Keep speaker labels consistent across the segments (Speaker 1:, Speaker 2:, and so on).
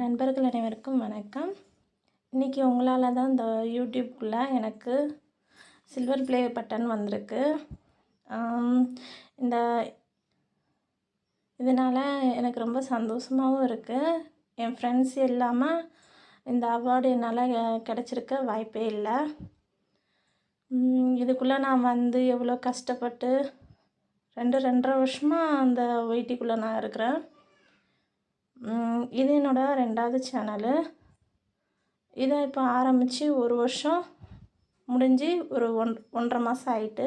Speaker 1: நண்பர்கள் அனைவருக்கும் வணக்கம். இன்றைக்கி உங்களால் தான் இந்த யூடியூப்குள்ளே எனக்கு சில்வர் ப்ளே பட்டன் வந்திருக்கு. இந்த இதனால் எனக்கு ரொம்ப சந்தோஷமாகவும் இருக்குது என் ஃப்ரெண்ட்ஸ் இல்லாமல் இந்த அவார்டு என்னால் கிடச்சிருக்க வாய்ப்பே இல்லை. இதுக்குள்ளே நான் வந்து எவ்வளோ கஷ்டப்பட்டு ரெண்டு ரெண்டரை வருஷமாக அந்த ஒயிட்டிக்குள்ளே நான் இருக்கிறேன். இது என்னோட ரெண்டாவது சேனலு. இதை இப்போ ஆரம்பித்து ஒரு வருஷம் முடிஞ்சு ஒரு ஒன் ஒன்றரை மாதம் ஆயிட்டு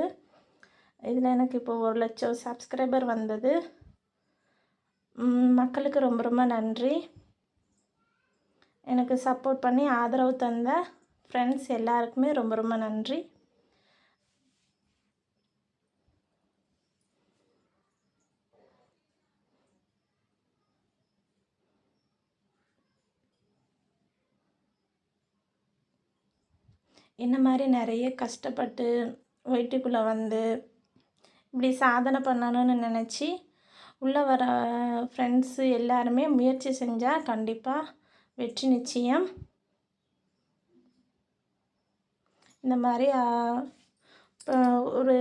Speaker 1: இதில் எனக்கு இப்போ ஒரு லட்சம் சப்ஸ்கிரைபர் வந்தது. மக்களுக்கு ரொம்ப ரொம்ப நன்றி. எனக்கு சப்போர்ட் பண்ணி ஆதரவு தந்த ஃப்ரெண்ட்ஸ் எல்லாருக்குமே ரொம்ப ரொம்ப நன்றி. என்ன மாதிரி நிறைய கஷ்டப்பட்டு ஒயிட்டுக்குள்ளே வந்து இப்படி சாதனை பண்ணணும்னு நினச்சி உள்ளே வர ஃப்ரெண்ட்ஸு எல்லாருமே முயற்சி செஞ்சால் கண்டிப்பாக வெற்றி நிச்சயம். இந்த மாதிரி இப்போ ஒரு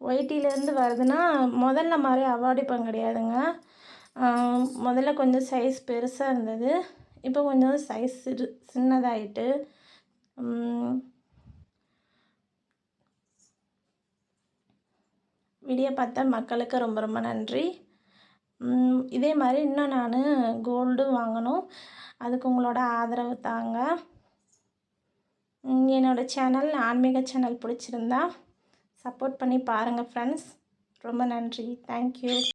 Speaker 1: ஒயிட்டிலேருந்து வருதுன்னா முதல்ல மாதிரி அவார்டு கிடையாதுங்க முதல்ல கொஞ்சம் சைஸ் பெருசாக இருந்தது. இப்போ கொஞ்சம் சைஸ் சிறு சின்னதாயிட்டு வீடியோ பார்த்த மக்களுக்கு ரொம்ப ரொம்ப நன்றி. இதே மாதிரி இன்னும் நான் கோல்டு வாங்கணும். அதுக்கு உங்களோட ஆதரவு தாங்க. என்னோடய என்னோட சேனல் ஆன்மீக சேனல் பிடிச்சிருந்தா சப்போர்ட் பண்ணி பாருங்கள் ஃப்ரெண்ட்ஸ் ரொம்ப நன்றி. தேங்க்யூ